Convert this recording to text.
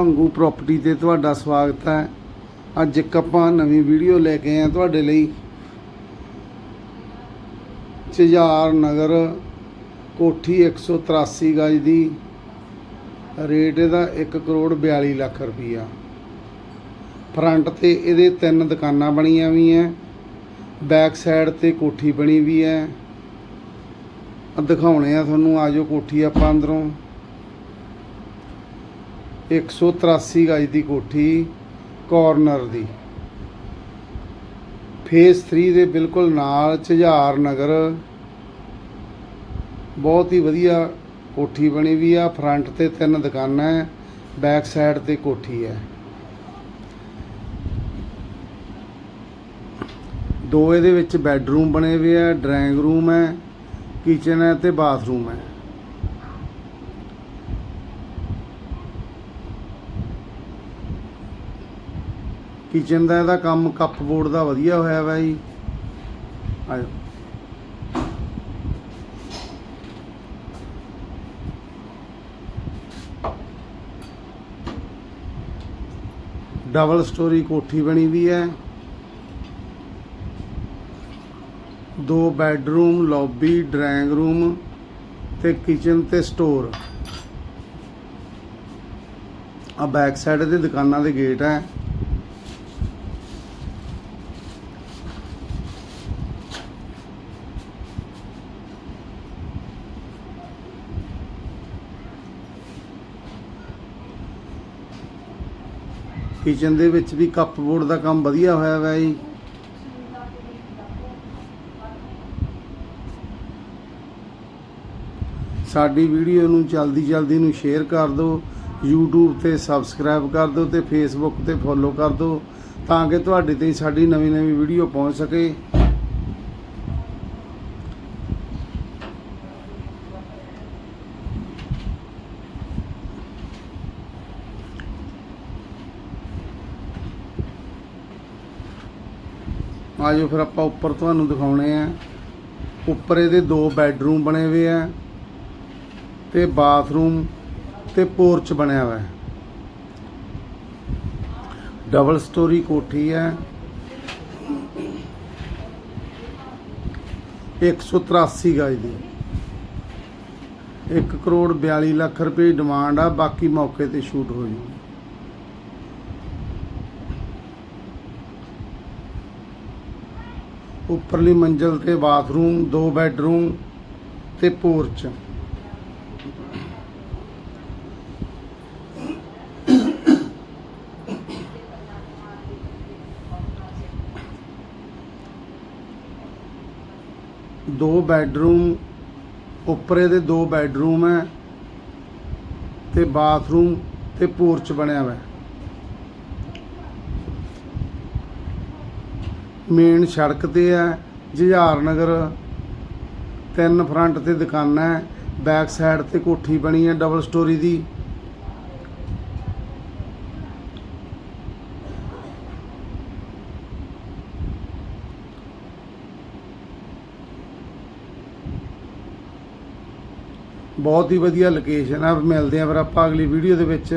Bhangu property ਤੇ ਤੁਹਾਡਾ ਸਵਾਗਤ ਹੈ। ਅੱਜ ਇੱਕ ਆਪਾਂ ਨਵੀਂ ਵੀਡੀਓ ਲੈ ਕੇ ਆਏ ਹਾਂ ਤੁਹਾਡੇ ਲਈ। ਝਜਾਰ ਨਗਰ, ਕੋਠੀ 183 ਗਜ ਦੀ। ਰੇਟ ਇਹਦਾ 1 ਕਰੋੜ 42 ਲੱਖ ਰੁਪਈਆ। ਫਰੰਟ ਤੇ ਇਹਦੇ ਤਿੰਨ ਦੁਕਾਨਾਂ ਬਣੀਆਂ ਵੀ ਐ। ਬੈਕ ਸਾਈਡ ਤੇ ਕੋਠੀ ਬਣੀ ਵੀ ਐ। ਦਿਖਾਉਣੇ ਆ ਤੁਹਾਨੂੰ ਆਜੋ ਕੋਠੀ ਆਪਾਂ ਅੰਦਰੋਂ। 183 ਗਜ ਦੀ ਕੋਠੀ ਕਾਰਨਰ ਦੀ। ਫੇਸ 3 ਦੇ ਬਿਲਕੁਲ ਨਾਲ ਝਜਾਰ ਨਗਰ। ਬਹੁਤ ਹੀ ਵਧੀਆ ਕੋਠੀ ਬਣੀ ਵੀ ਆ। ਫਰੰਟ ਤੇ ਤਿੰਨ ਦੁਕਾਨਾਂ ਹੈ ਬੈਕ ਸਾਈਡ ਤੇ ਕੋਠੀ ਹੈ ਦੋ ਇਹਦੇ ਵਿੱਚ ਬੈੱਡਰੂਮ ਬਣੇ ਹੋਏ ਆ, ਡਰਾਇੰਗ ਰੂਮ ਹੈ ਕਿਚਨ ਹੈ ਤੇ ਬਾਥਰੂਮ ਹੈ ਕਿਚਨ ਦਾ ਇਹਦਾ ਕੰਮ ਕੱਪ ਬੋਰਡ ਦਾ ਵਧੀਆ ਹੋਇਆ ਵਾ ਜੀ। ਆਜੋ ਡਬਲ ਸਟੋਰੀ ਕੋਠੀ ਬਣੀ ਵੀ ਹੈ। ਦੋ ਬੈੱਡਰੂਮ, ਲੌਬੀ, ਡਰਾਇੰਗ ਰੂਮ ਤੇ ਕਿਚਨ ਤੇ ਸਟੋਰ। ਆ ਬੈਕ ਸਾਈਡ ਦੇ ਦੁਕਾਨਾਂ ਦੇ ਗੇਟ ਹੈ। ਕਿਚਨ ਦੇ ਵਿੱਚ ਵੀ ਕੱਪ ਬੋਰਡ ਦਾ ਕੰਮ ਵਧੀਆ ਹੋਇਆ ਹੋਇਆ ਜੀ। ਸਾਡੀ ਵੀਡੀਓ ਨੂੰ ਜਲਦੀ ਜਲਦੀ ਨੂੰ ਸ਼ੇਅਰ ਕਰ ਦਿਓ, YouTube ਤੇ ਸਬਸਕ੍ਰਾਈਬ ਕਰ ਦਿਓ ਤੇ Facebook ਤੇ ਫੋਲੋ ਕਰ ਦਿਓ ਤਾਂ ਕਿ ਤੁਹਾਡੇ ਤੇ ਸਾਡੀ ਨਵੀਂ ਨਵੀਂ ਵੀਡੀਓ ਪਹੁੰਚ ਸਕੇ। ਆਜੋ ਫਿਰ ਆਪਾਂ ਉੱਪਰ ਤੁਹਾਨੂੰ ਦਿਖਾਉਣੇ ਆ। ਉੱਪਰ ਇਹਦੇ ਦੋ ਬੈੱਡਰੂਮ ਬਣੇ ਹੋਏ ਆ ਤੇ ਬਾਥਰੂਮ ਤੇ ਪੋਰਚ ਬਣਿਆ ਹੋਇਆ। ਹੈ ਡਬਲ ਸਟੋਰੀ ਕੋਠੀ ਹੈ। 183 ਗਜ ਦੀ। 1 ਕਰੋੜ 42 ਲੱਖ ਰੁਪਏ ਡਿਮਾਂਡ ਆ, ਬਾਕੀ ਮੌਕੇ ਤੇ ਸ਼ੂਟ ਹੋ ਜੂ ਉੱਪਰਲੀ ਮੰਜ਼ਲ ਤੇ ਬਾਥਰੂਮ, ਦੋ ਬੈੱਡਰੂਮ ਤੇ ਪੋਰਚ। ਦੋ ਬੈੱਡਰੂਮ, ਉੱਪਰੇ ਦੇ ਦੋ ਬੈੱਡਰੂਮ ਹੈ ਤੇ ਬਾਥਰੂਮ ਤੇ ਪੋਰਚ ਬਣਿਆ ਹੋਇਆ ਹੈ। ਮੇਨ ਸੜਕ ਤੇ ਹੈ, ਜੁਝਾਰ ਨਗਰ। ਤਿੰਨ ਫਰੰਟ ਤੇ ਦੁਕਾਨਾਂ ਹੈ ਬੈਕ ਸਾਈਡ ਤੇ ਕੋਠੀ ਬਣੀ ਹੈ ਡਬਲ ਸਟੋਰੀ ਦੀ। ਬਹੁਤ ਹੀ ਵਧੀਆ ਲੋਕੇਸ਼ਨ ਆ, ਮਿਲਦੇ ਆ ਫਿਰ ਆਪਾਂ ਅਗਲੀ ਵੀਡੀਓ ਦੇ ਵਿੱਚ।